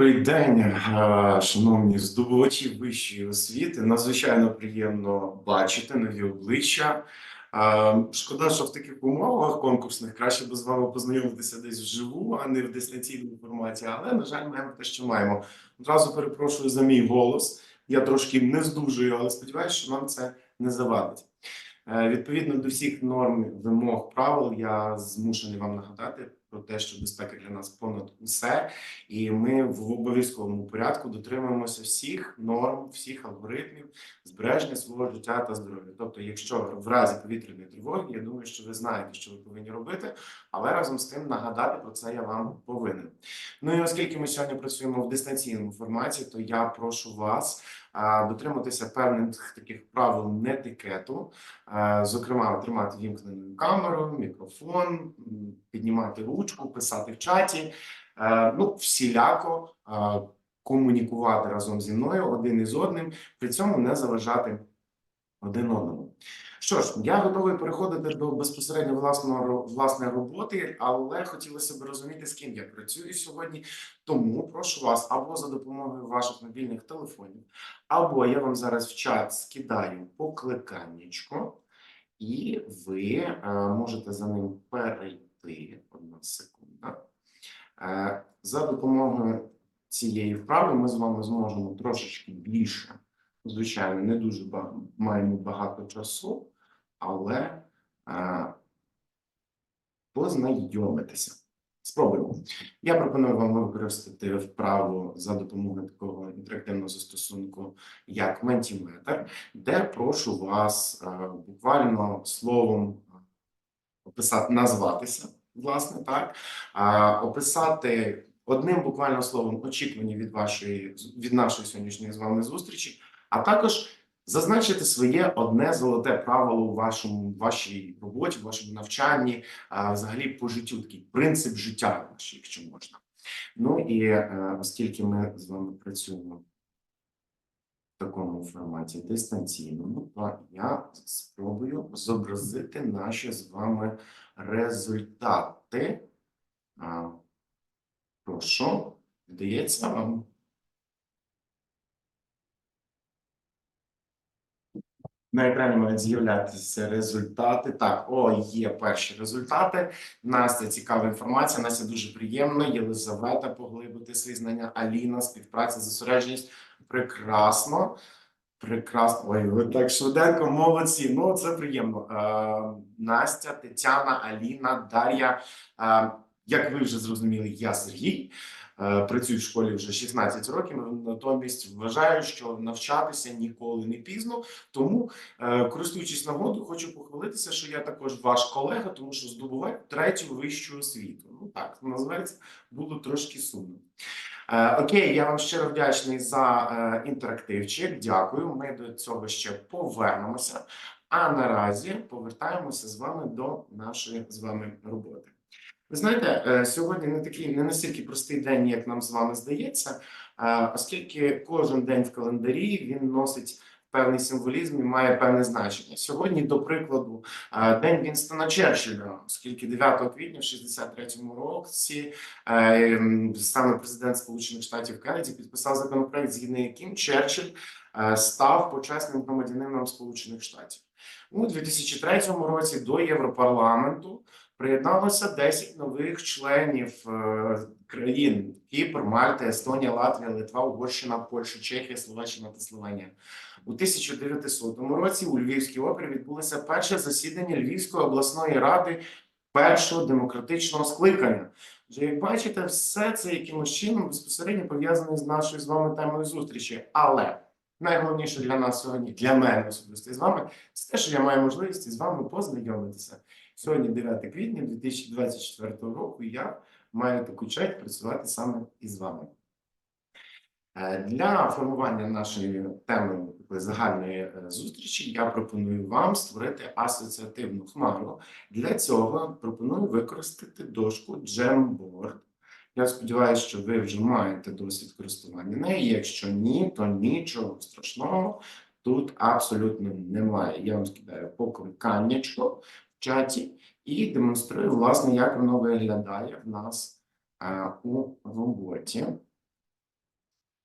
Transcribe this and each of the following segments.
Добрий день, е, шановні здобувачі вищої освіти. Надзвичайно приємно бачити нові обличчя. Е, Шкода, що в таких умовах конкурсних краще би з вами познайомитися десь вживу, а не в дистанційному форматі. Але, на жаль, маємо те, що маємо. Одразу перепрошую за мій голос. Я трошки не здужую, але сподіваюся, що нам це не завадить. Е, Відповідно до всіх норм, вимог, правил, я змушений вам нагадати про те, що безпека для нас понад усе, і ми в обов'язковому порядку дотримуємося всіх норм, всіх алгоритмів збереження свого життя та здоров'я. Тобто, якщо в разі повітряної тривоги, я думаю, що ви знаєте, що ви повинні робити, але разом з тим нагадати про це я вам повинен. Ну і оскільки ми сьогодні працюємо в дистанційному форматі, то я прошу вас дотриматися певних таких правил нетикету, зокрема, тримати вімкнену камеру, мікрофон, піднімати ручку, писати в чаті, е, ну всіляко комунікувати разом зі мною один із одним, при цьому не заважати один одному. Що ж, я готовий переходити до безпосередньо власного власної роботи, але хотілося б розуміти, з ким я працюю сьогодні. Тому прошу вас або за допомогою ваших мобільних телефонів, або я вам зараз в чат скидаю покликаннячко, і ви е, можете за ним перейти. Одна секунда. Е, за допомогою цієї вправи ми з вами зможемо трошечки більше. Звичайно, не дуже маємо багато часу, але е, познайомитися. Спробуємо. Я пропоную вам використати вправу за допомогою такого інтерактивного застосунку, як Mentimeter, де прошу вас е, буквально словом е, описати, назватися, власне, так, а, описати одним буквально словом очікування від вашої від нашої сьогоднішньої з вами зустрічі, а також зазначити своє одне золоте правило у вашому вашій роботі, в вашому навчанні, а, взагалі по життю, такий принцип життя якщо можна. Ну і е, оскільки ми з вами працюємо в такому форматі дистанційному, то я спробую зобразити наші з вами результати. Прошу, вдається вам. На екрані мають з'являтися результати. Так, о, є перші результати. Настя, цікава інформація. Настя дуже приємно. Єлизавета поглибити свої знання. Аліна, співпраця, зосередженість. Прекрасно. Прекрасно. Ой, ви так швиденько, молодці. Ну, це приємно. Е, Настя, Тетяна, Аліна, Дар'я. Е, як ви вже зрозуміли, я Сергій. Е, Працюю в школі вже 16 років. Натомість вважаю, що навчатися ніколи не пізно. Тому, е, користуючись нагодою, хочу похвалитися, що я також ваш колега, тому що здобуваю третю вищу освіту. Ну так називається, було трошки сумно. Е, Окей, я вам щиро вдячний за інтерактивчик. Дякую. Ми до цього ще повернемося. А наразі повертаємося з вами до нашої з вами роботи. Ви знаєте, е, сьогодні не такий не настільки простий день, як нам з вами здається, е, оскільки кожен день в календарі він носить певний символізм і має певне значення. Сьогодні, до прикладу, е, день Вінстона Черчилля, оскільки 9 квітня в 63-му році саме президент Сполучених Штатів Кеннеді підписав законопроект, згідно яким Черчилль став почесним громадянином Сполучених Штатів. У 2003 році до Європарламенту приєдналося 10 нових членів е, країн: Кіпр, Мальта, Естонія, Латвія, Литва, Угорщина, Польща, Чехія, Словаччина та Словенія. У 1900 році у Львівській опері відбулося перше засідання Львівської обласної ради першого демократичного скликання. Вже як бачите, все це якимось чином безпосередньо пов'язане з нашою з вами темою зустрічі. Але найголовніше для нас сьогодні, для мене особисто з вами, це те, що я маю можливість із вами познайомитися. Сьогодні 9 квітня 2024 року. Я маю таку честь працювати саме із вами. Е, Для формування нашої теми загальної е, зустрічі я пропоную вам створити асоціативну хмару. Для цього пропоную використати дошку Jamboard. Я сподіваюся, що ви вже маєте досвід користування нею. Якщо ні, то нічого страшного тут абсолютно немає. Я вам скидаю покликаннячко в чаті і демонструю, власне, як воно виглядає в нас е, у роботі.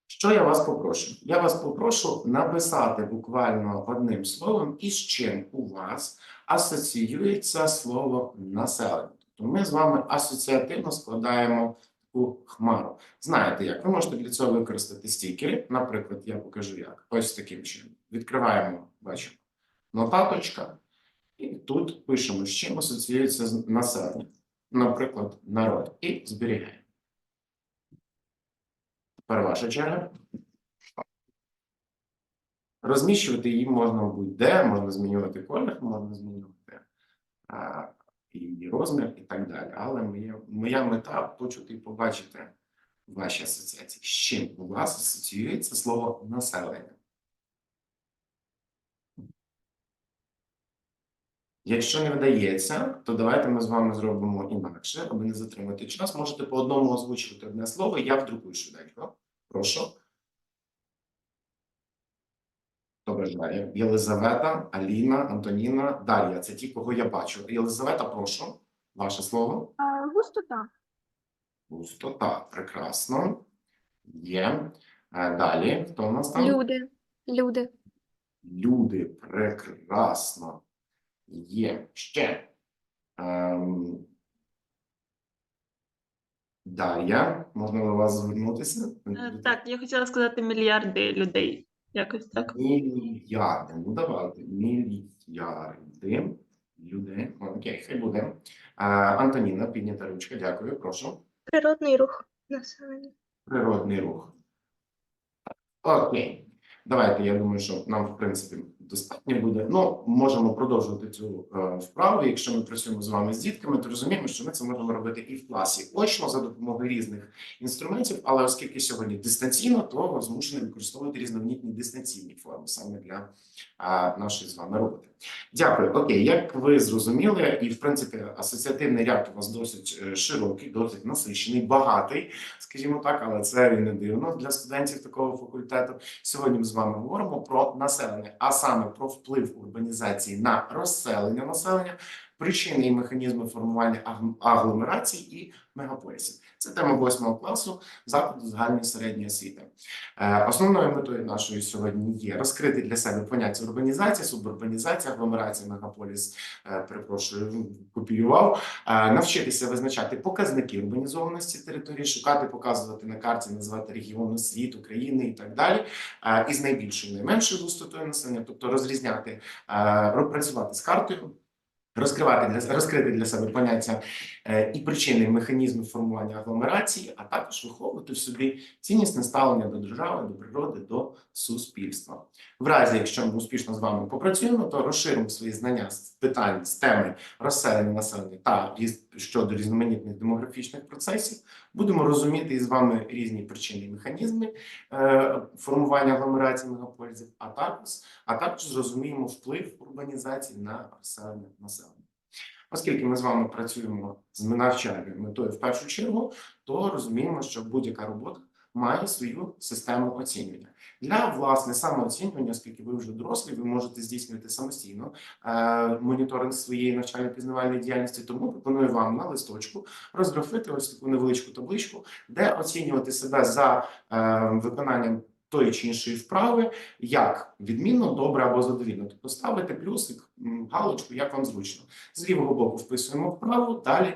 Що я вас попрошу? Я вас попрошу написати буквально одним словом, із чим у вас асоціюється слово населення. Тобто ми з вами асоціативно складаємо таку хмару. Знаєте як? Ви можете для цього використати стікери. Наприклад, я покажу як. Ось таким чином. Відкриваємо, бачимо, нотаточка, і тут пишемо, з чим асоціюється населення. Наприклад, народ. І зберігаємо. Тепер ваша черга. Розміщувати її можна будь-де, можна змінювати колір, можна змінювати а, і розмір, і так далі. Але моя, моя мета почути і побачити ваші асоціації. З чим у вас асоціюється слово населення? Якщо не вдається, то давайте ми з вами зробимо інакше, аби не затримати час. Можете по одному озвучувати одне слово, я вдрукую швиденько. Прошу. Хто бажає? Єлизавета, Аліна, Антоніна, Дар'я. Це ті, кого я бачу. Єлизавета, прошу. Ваше слово. А, Густота. Прекрасно. Є. Е, Далі. Хто у нас там? Люди. Люди. Люди. Прекрасно. Є. Ще. Ем... Дар'я, можна до вас звернутися? Е, Так, я хотіла сказати мільярди людей. Якось так. Мільярди. Ну, давайте. Мільярди людей. Окей, хай буде. А, Антоніна, піднята ручка. Дякую, прошу. Природний рух населення. Природний рух. Окей. Давайте, я думаю, що нам, в принципі, достатньо буде. Ну, можемо продовжувати цю е, вправу. Якщо ми працюємо з вами з дітками, то розуміємо, що ми це можемо робити і в класі очно за допомогою різних інструментів. Але оскільки сьогодні дистанційно, то змушений використовувати різноманітні дистанційні форми саме для а, нашої з вами роботи. Дякую. Окей, як ви зрозуміли, і в принципі асоціативний ряд у вас досить е, широкий, досить насичений, багатий, скажімо так, але це і не дивно для студентів такого факультету. Сьогодні ми з вами говоримо про населення, а саме про вплив урбанізації на розселення населення, причини і механізми формування аг- агломерацій і мегаполісів. Це тема восьмого класу закладу загальної середньої освіти. Е, Основною метою нашої сьогодні є розкрити для себе поняття урбанізація, субурбанізація, агломерація, мегаполіс. е, Перепрошую, копіював. Е, Навчитися визначати показники урбанізованості території, шукати, показувати на карті, називати регіони, світ, України і так далі. Із найбільшою, найменшою густотою населення, тобто розрізняти, працювати з картою. Розкривати для розкрити для себе поняття і причини, механізми формування агломерації, а також виховувати в собі ціннісне ставлення до держави, до природи, до суспільства. В разі, якщо ми успішно з вами попрацюємо, то розширимо свої знання з питань з теми розселення населення та щодо різноманітних демографічних процесів. Будемо розуміти із вами різні причини і механізми е, формування агломерації мегаполісів, а також а також зрозуміємо вплив урбанізації на розселення населення. Оскільки ми з вами працюємо з навчальною метою в першу чергу, то розуміємо, що будь-яка робота має свою систему оцінювання. Для власне самооцінювання, оскільки ви вже дорослі, ви можете здійснювати самостійно е, моніторинг своєї навчально-пізнавальної діяльності. Тому пропоную вам на листочку розграфити ось таку невеличку табличку, де оцінювати себе за е, виконанням тої чи іншої вправи, як відмінно, добре або задовільно. Тобто ставити плюсик, галочку, як вам зручно. З лівого боку вписуємо вправу, далі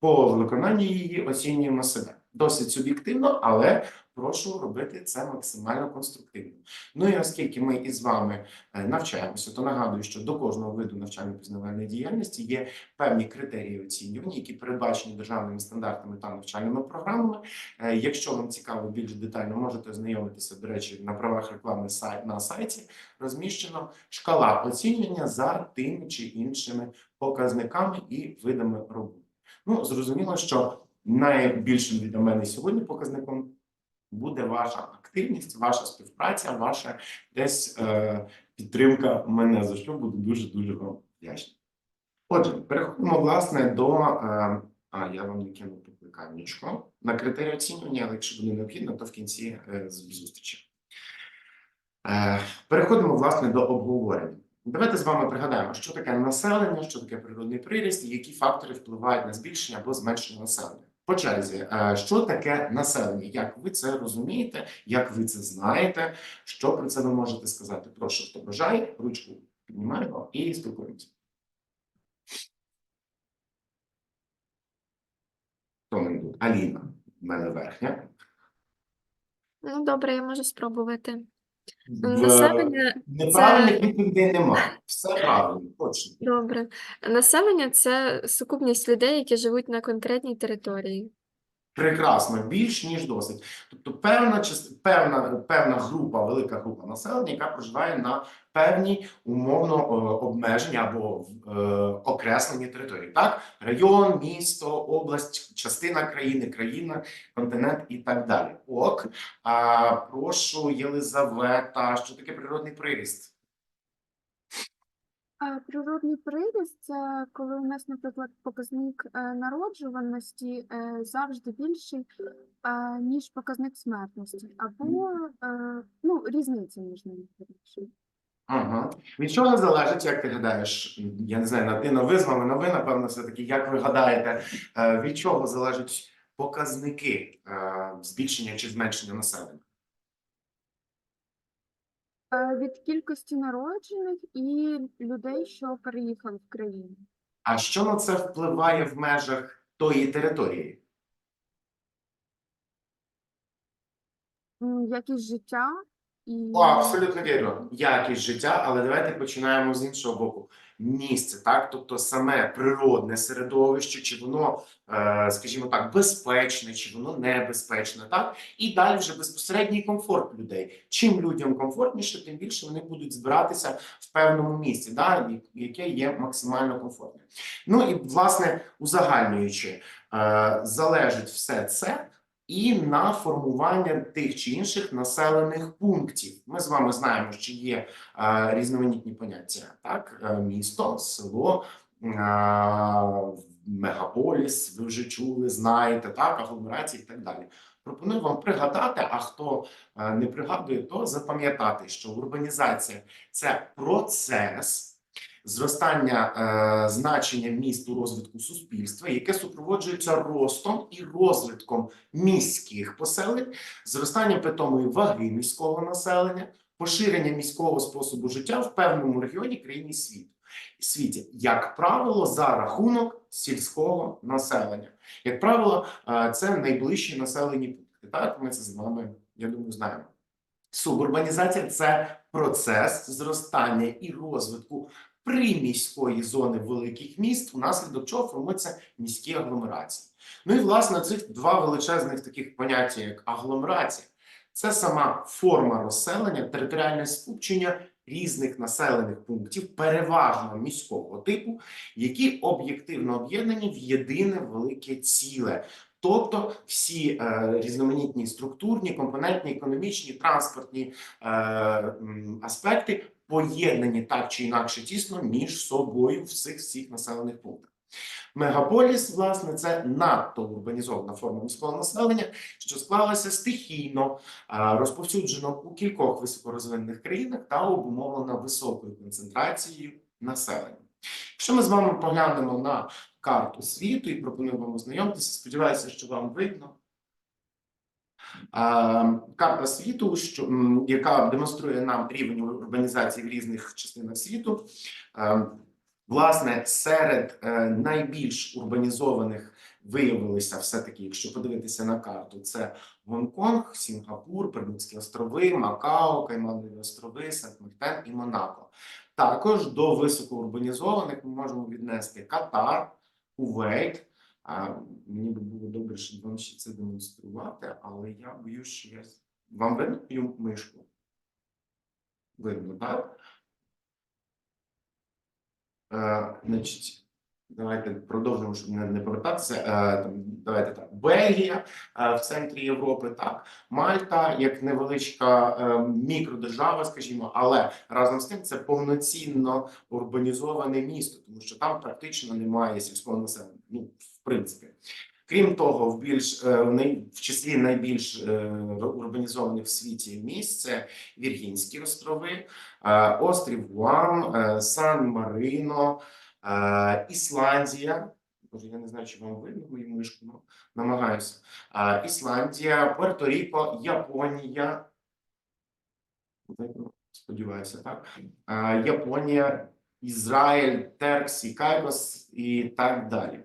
по виконанні її оцінюємо себе. Досить суб'єктивно, але прошу робити це максимально конструктивно. Ну і оскільки ми із вами е, навчаємося, то нагадую, що до кожного виду навчально-пізнавальної діяльності є певні критерії оцінювання, які передбачені державними стандартами та навчальними програмами. Е, Якщо вам цікаво більш детально, можете ознайомитися, до речі, на правах реклами на сайті розміщено шкала оцінювання за тими чи іншими показниками і видами роботи. Ну, зрозуміло, що найбільшим від мене сьогодні показником буде ваша активність, ваша співпраця, ваша десь е, підтримка мене, за що буду дуже дуже вам вдячний. Отже, переходимо власне до. Е, а, я вам не кинув покликаннячко на критерії оцінювання, але якщо буде необхідно, то в кінці е, зустрічі. Е, переходимо власне до обговорення. Давайте з вами пригадаємо, що таке населення, що таке природний приріст, і які фактори впливають на збільшення або зменшення населення. По черзі, е, що таке населення? Як ви це розумієте? Як ви це знаєте? Що про це ви можете сказати? Прошу, хто бажає, ручку піднімаємо і спілкуємося. Хто мене тут? Аліна, в мене верхня. Ну, добре, я можу спробувати. Населення Неправильних відповідей немає. Все правильно, точно. добре. Населення це сукупність людей, які живуть на конкретній території. Прекрасно, більш ніж досить. Тобто, певна певна, певна група, велика група населення, яка проживає на певній умовно е, обмеженні або е, окреслені території. Так, район, місто, область, частина країни, країна, континент і так далі. Ок, а, прошу, Єлизавета, що таке природний приріст? Природний приріст це коли у нас, наприклад, показник е, народжуваності е, завжди більший, е, ніж показник смертності, або ну, різниця між ними. Ага. Від чого залежить, як ти гадаєш? Я не знаю, на ти на ви з вами, на ви, напевно, все-таки, як ви гадаєте, від чого залежать показники збільшення чи зменшення населення? Е, Від кількості народжених і людей, що переїхали в країну. А що на це впливає в межах тої території? Якість життя і О, абсолютно вірно. Якість життя, але давайте починаємо з іншого боку. Місце, так, тобто саме природне середовище, чи воно, е, скажімо так, безпечне, чи воно небезпечне, так, і далі вже безпосередній комфорт людей. Чим людям комфортніше, тим більше вони будуть збиратися в певному місці, да, яке є максимально комфортне. Ну і власне узагальнюючи, е, залежить все це і на формування тих чи інших населених пунктів. Ми з вами знаємо, що є е, різноманітні поняття: так, Е, місто, село, е, мегаполіс. Ви вже чули, знаєте, так, агломерації і так далі. Пропоную вам пригадати, а хто е, не пригадує, то запам'ятати, що урбанізація це процес зростання е, значення міст у розвитку суспільства, яке супроводжується ростом і розвитком міських поселень, зростанням питомої ваги міського населення, поширення міського способу життя в певному регіоні країні світу. Світі, як правило, за рахунок сільського населення. Як правило, е, це найближчі населені пункти. Так, ми це з вами, я думаю, знаємо. Субурбанізація це процес зростання і розвитку приміської зони великих міст, внаслідок чого формуються міські агломерації. Ну і власне цих два величезних таких поняття, як агломерація, це сама форма розселення, територіальне скупчення різних населених пунктів, переважно міського типу, які об'єктивно об'єднані в єдине велике ціле. Тобто всі е, різноманітні структурні, компонентні, економічні, транспортні е, аспекти поєднані так чи інакше тісно між собою в цих всіх населених пунктах. Мегаполіс, власне, це надто урбанізована форма міського населення, що склалася стихійно, розповсюджено у кількох високорозвинених країнах та обумовлена високою концентрацією населення. Якщо ми з вами поглянемо на карту світу і пропоную вам ознайомитися, сподіваюся, що вам видно. Карта світу, що, яка демонструє нам рівень урбанізації в різних частинах світу. Власне, серед е, найбільш урбанізованих виявилися все-таки, якщо подивитися на карту, це Гонконг, Сінгапур, Бермудські острови, Макао, Кайманові острови, Сент-Мартен і Монако. Також до високоурбанізованих ми можемо віднести Катар, Кувейт. А, мені би було добре, щоб вам ще це демонструвати, але я боюсь, що я вам видно мишку? Видно, так? Е, значить, давайте продовжимо, щоб не, не повертатися. Е, там, давайте так. Бельгія е, в центрі Європи, так. Мальта як невеличка е, мікродержава, скажімо, але разом з тим це повноцінно урбанізоване місто, тому що там практично немає сільського населення. Ну, принципі. Крім того, в більш е, в числі найбільш е, урбанізованих в світі місць Віргінські острови, е, острів Гуам, Сан Марино, Ісландія. Боже, я не знаю, чи вам видно мою мишку, ну намагаюся. Ісландія, Пуерто-Ріко, Японія. Сподіваюся, так. Японія, Ізраїль, Теркс і Кайкос і так далі.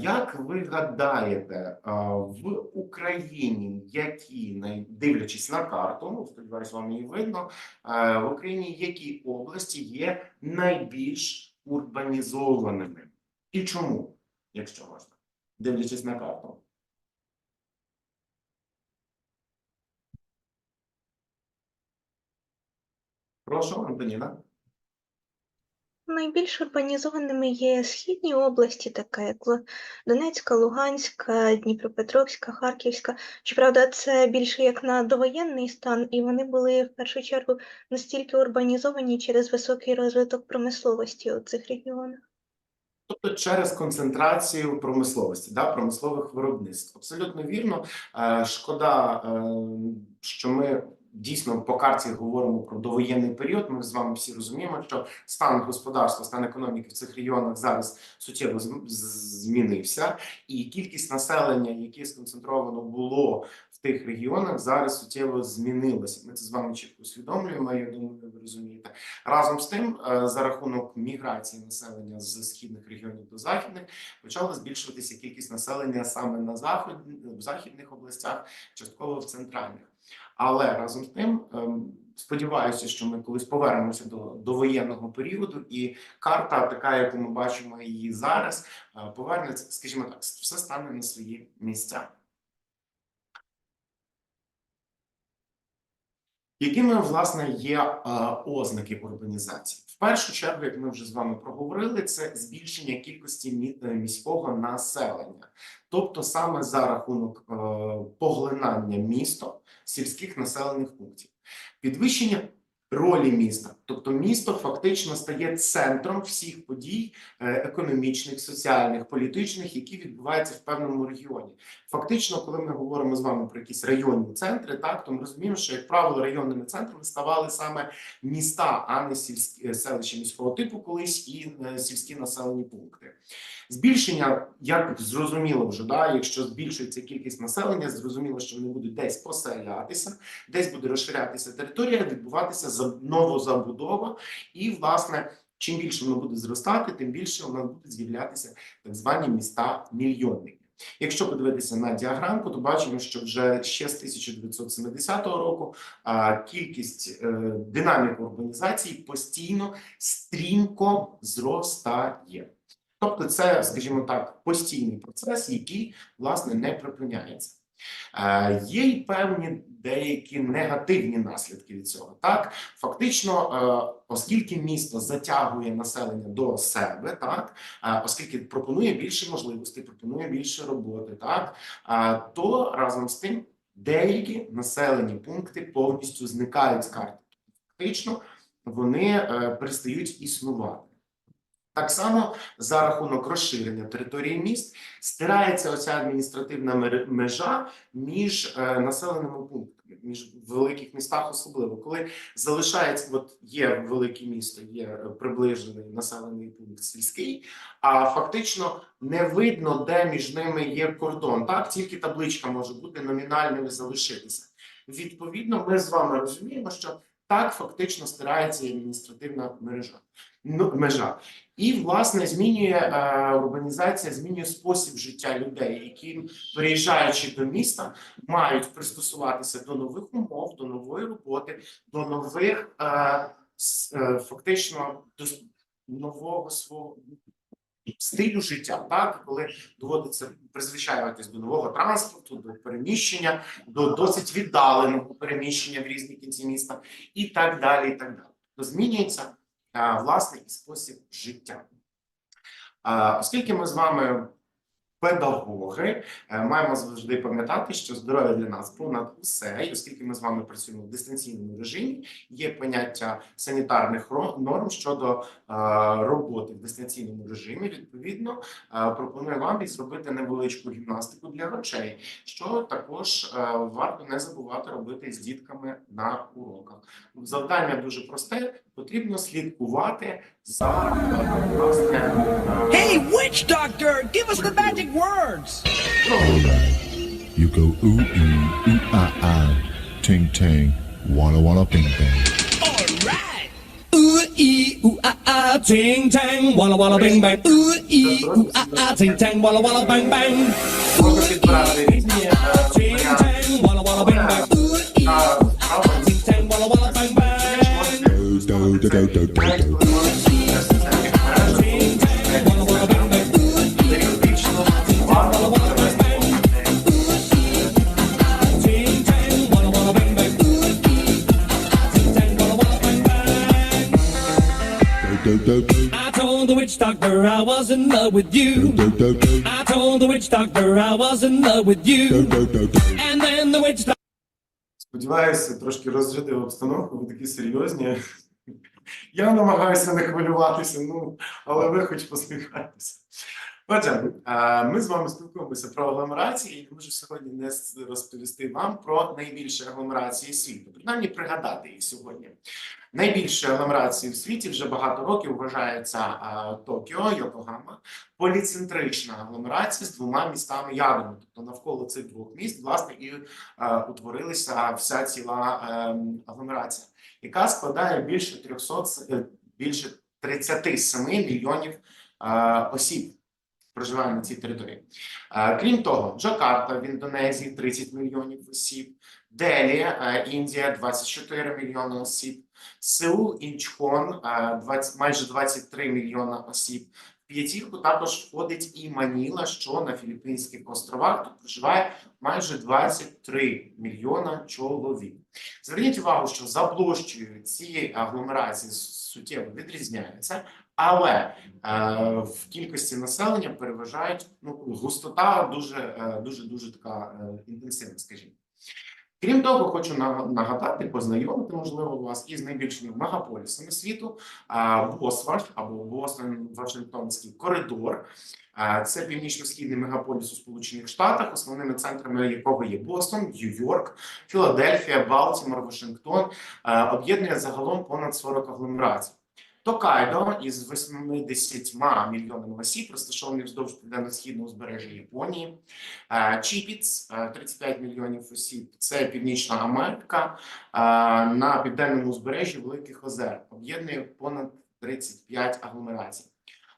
Як ви гадаєте, в Україні, які дивлячись на карту, ну сподіваюся, вам її видно, в Україні які області є найбільш урбанізованими? І чому, якщо можна, дивлячись на карту? Прошу, Антоніна. Найбільш урбанізованими є східні області, таке як Донецька, Луганська, Дніпропетровська, Харківська. Щоправда, це більше як на довоєнний стан, і вони були в першу чергу настільки урбанізовані через високий розвиток промисловості у цих регіонах. Тобто через концентрацію промисловості, да, промислових виробництв. Абсолютно вірно. Е, Шкода, е, що ми дійсно по карті говоримо про довоєнний період. Ми з вами всі розуміємо, що стан господарства, стан економіки в цих регіонах зараз суттєво змінився, і кількість населення, яке сконцентровано було в тих регіонах, зараз суттєво змінилося. Ми це з вами чітко усвідомлюємо. Я думаю, ви розумієте. Разом з тим, е, за рахунок міграції населення з східних регіонів до західних почала збільшуватися кількість населення саме на захід, в західних областях, частково в центральних. Але разом з тим, ем, сподіваюся, що ми колись повернемося до, до воєнного періоду, і карта, така яку ми бачимо її зараз, е, повернеться, скажімо так, все стане на свої місця. Якими власне є е, ознаки урбанізації? В першу чергу, як ми вже з вами проговорили, це збільшення кількості е, міського населення, тобто саме за рахунок е, поглинання містом сільських населених пунктів, підвищення ролі міста, тобто місто фактично стає центром всіх подій е, економічних, соціальних, політичних, які відбуваються в певному регіоні. Фактично, коли ми говоримо з вами про якісь районні центри, так то ми розуміємо, що як правило районними центрами ставали саме міста, а не сільські е, селища міського типу, колись і е, сільські населені пункти. Збільшення, як зрозуміло вже, да, якщо збільшується кількість населення, зрозуміло, що вони будуть десь поселятися, десь буде розширятися територія, відбуватися новозабудова, і власне. Чим більше воно буде зростати, тим більше у нас будуть з'являтися так звані міста мільйонники. Якщо подивитися на діаграмку, то бачимо, що вже ще з 1970 року кількість е, динаміка урбанізації постійно стрімко зростає. Тобто, це, скажімо так, постійний процес, який власне не припиняється. Е, Є й певні деякі негативні наслідки від цього. Так, фактично, е, оскільки місто затягує населення до себе, так е, оскільки пропонує більше можливостей, пропонує більше роботи, так то разом з тим деякі населені пункти повністю зникають з карти. Фактично, вони перестають існувати. Так само за рахунок розширення території міст стирається оця адміністративна межа між е, населеними пунктами, між великих містах, особливо коли залишається, от є велике місто, є приближений населений пункт сільський, а фактично не видно, де між ними є кордон. Так тільки табличка може бути номінальною залишитися. Відповідно, ми з вами розуміємо, що так фактично стирається і адміністративна мережа. Ну, межа. І, власне, змінює е, урбанізація, змінює спосіб життя людей, які, переїжджаючи до міста, мають пристосуватися до нових умов, до нової роботи, до нових е, е, фактично до нового свого стилю життя, так коли доводиться призвичаюватись до нового транспорту, до переміщення, до досить віддаленого переміщення в різні кінці міста, і так далі. І так далі. То змінюється власний власне і спосіб життя. Оскільки ми з вами педагоги, е, маємо завжди пам'ятати, що здоров'я для нас понад усе, і оскільки ми з вами працюємо в дистанційному режимі, є поняття санітарних норм щодо е, роботи в дистанційному режимі. Відповідно, е, пропоную вам і зробити невеличку гімнастику для очей, що також варто не забувати робити з дітками на уроках. Завдання дуже просте: потрібно слідкувати за е, власне е, Hey, witch doctor, give us the magic words. прогулкою. You go ooh ee ooh ah ah, ting ting, walla walla bing bang. All right. Ooh ee ooh ah ah, ting tang, walla walla bing bang. Ooh ee ooh ah ah, ting tang, walla walla bang bang. Можна doctor I was in love with you. do do do I told the witch doctor I was in love with do you. do do do. And then the witch doctor. Сподіваюся, трошки розжитив обстановку, ви такі серйозні. Я намагаюся не хвилюватися, ну, але ви хоч посміхайтеся. Отже, е, ми з вами спілкуємося про агломерації, і можу сьогодні не розповісти вам про найбільші агломерації світу. Принаймні пригадати їх сьогодні. Найбільшою агломерацією в світі вже багато років вважається е, Токіо, Йокогама, поліцентрична агломерація з двома містами ядрами. Тобто навколо цих двох міст, власне, і е, утворилася вся ціла ем, агломерація, яка складає більше 300, с- е, більше 37 мільйонів осіб. Проживає на цій території. Крім того, Джакарта в Індонезії 30 мільйонів осіб, Делі, Індія 24 мільйони осіб, Сеул, Інчхон е, 20, майже 23 мільйона осіб. В п'ятірку також входить і Маніла, що на Філіппінських островах тут проживає майже 23 мільйона чоловік. Зверніть увагу, що за площею ці агломерації суттєво відрізняються, але е, в кількості населення переважають ну густота дуже е, дуже така е, інтенсивна, скажімо. Крім того, хочу на- нагадати, познайомити можливо вас із найбільшими мегаполісами світу. Босваш або Бостон Вашингтонський коридор. Це північно-східний мегаполіс у Сполучених Штатах, основними центрами якого є Бостон, Нью-Йорк, Філадельфія, Балтімор, Вашингтон. Об'єднує загалом понад 40 агломерацій. Токайдо із 80 мільйонами осіб, розташований вздовж південно-східного узбережжя Японії. Е, Чіпіц е, 35 мільйонів осіб. Це Північна Америка е, на південному узбережжі Великих Озер. Об'єднує понад 35 агломерацій.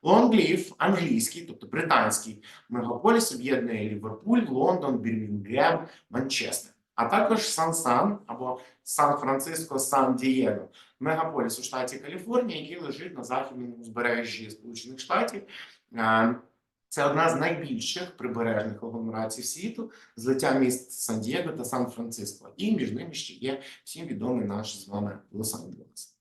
Лонгліф, англійський, тобто британський мегаполіс, об'єднує Ліверпуль, Лондон, Бірмінгем, Манчестер, а також Сан-Сан або Сан-Франциско, Сан-Дієго, мегаполіс у штаті Каліфорнія, який лежить на західному узбережжі Сполучених Штатів. Е, Це одна з найбільших прибережних агломерацій світу, злиття міст Сан-Дієго та Сан-Франциско. І між ними ще є всім відомий наш з вами Лос-Анджелес.